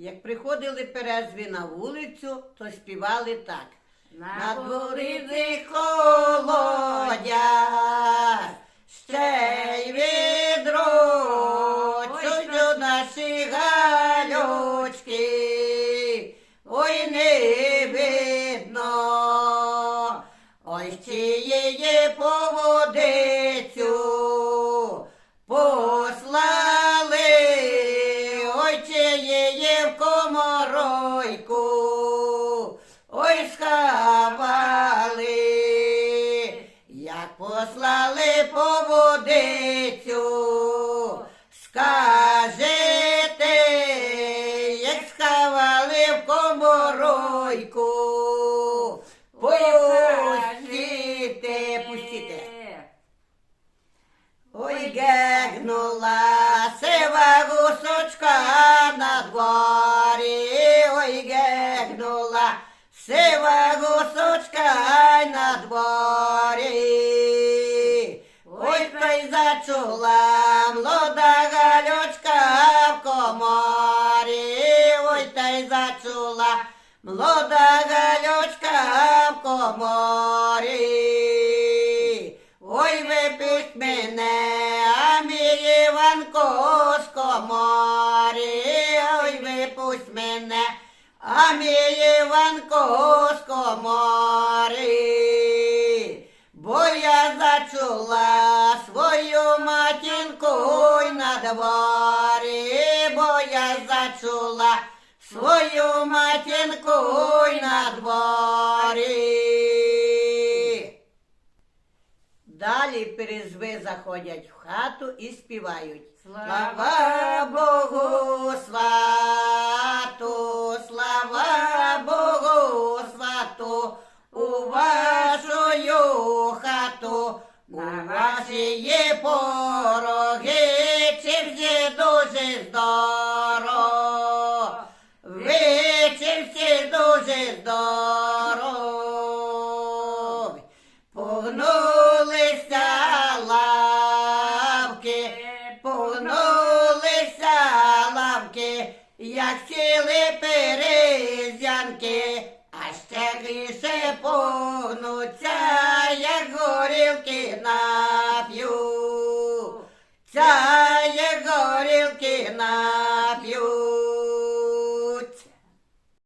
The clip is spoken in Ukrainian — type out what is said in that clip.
Як приходили перезві на вулицю, то співали так. На вулиці холодя, ще й відро, чую наші галючки, ой не видно, ой її по коморойку, ой схавали, як послали по водицю, скажете, як схавали в коморойку, пустите, пустите. Ой, гегнула сива гусочка на дворі, ой, гегнула сива гусочка на дворі. Ой, той зачула молода галючка в коморі, ой, той зачула молода галючка в коморі. Ой, випить мене, а мій Іванко з коморі, мій Іванко з. Бо я зачула свою матінку й на дворі, бо я зачула свою матінку й на дворі. Далі перезви заходять в хату і співають. Слава Богу, свату, є пороги, черзі дуже здоро, вечірці дуже здорові, погнулися лавки, погнулися лавки, як сіли перезянки, а ще гріше погнуться, як горілки на.